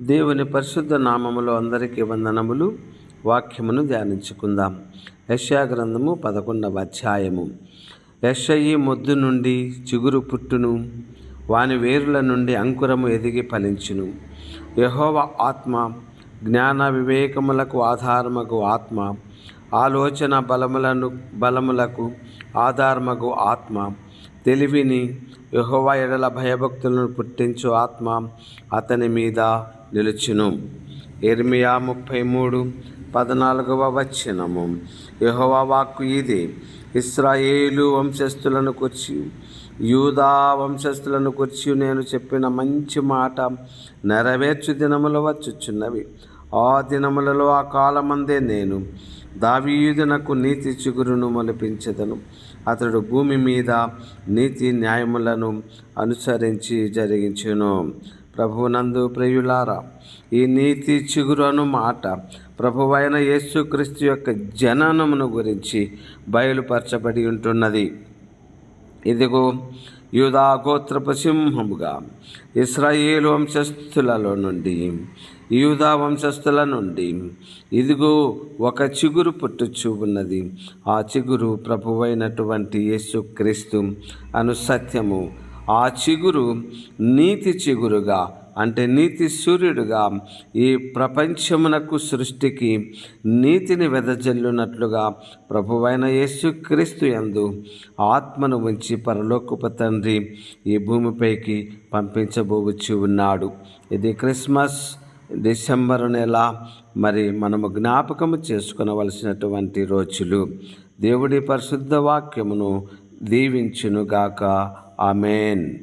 దేవుని పరిశుద్ధ నామములో అందరికీ వందనములు. వాక్యమును ధ్యానించుకుందాం. యశాగ్రంథము పదకొండవ అధ్యాయము. యశయి మొద్దు నుండి చిగురు పుట్టును వాని వేరుల నుండి అంకురము ఎదిగి ఫలించును. యహోవ ఆత్మ జ్ఞాన వివేకములకు ఆధారమగు ఆత్మ ఆలోచన బలములను బలములకు ఆధారమగు ఆత్మ తెలివిని యెహోవా ఎడల భయభక్తులను పుట్టించు ఆత్మ అతని మీద నిలుచును. ఇర్మియా ముప్పై మూడు పద్నాలుగవ వచనము. యెహోవా వాక్కు ఇది ఇస్రాయేలు వంశస్థులను కూర్చి యూదా వంశస్థులను కూర్చి నేను చెప్పిన మంచి మాట నెరవేర్చు దినములు వచ్చుచున్నవి. ఆ దినములలో ఆ కాలమందే నేను దావీయుదునకు నీతి చిగురును మొలిపించదను. అతడు భూమి మీద నీతి న్యాయములను అనుసరించి జరిగించును. ప్రభునందు ప్రియులారా ఈ నీతి చిగురు అను మాట ప్రభువైన యేసుక్రీస్తు యొక్క జననమును గురించి బయలుపరచబడి ఉంటున్నది. ఇదిగో యూదా గోత్రపు సింహముగా ఇస్రాయేల్ వంశస్థులలో నుండి యూదా వంశస్థుల నుండి ఇదిగో ఒక చిగురు పుట్టుచు ఉన్నది. ఆ చిగురు ప్రభువైనటువంటి యేసుక్రీస్తు అను సత్యము. ఆ చిగురు నీతి చిగురుగా అంటే నీతి సూర్యుడుగా ఈ ప్రపంచమునకు సృష్టికి నీతిని వెదజల్లునట్లుగా ప్రభువైన యేసుక్రీస్తు యందు ఆత్మను ఉంచి పరలోకపు తండ్రి ఈ భూమిపైకి పంపించబోవచ్చు ఉన్నాడు. ఇది క్రిస్మస్ డిసెంబర్ నెల. మరి మనము జ్ఞాపకము చేసుకునవలసినటువంటి రోజులు. దేవుడి పరిశుద్ధ వాక్యమును దీవించునుగాక. ఆమెన్.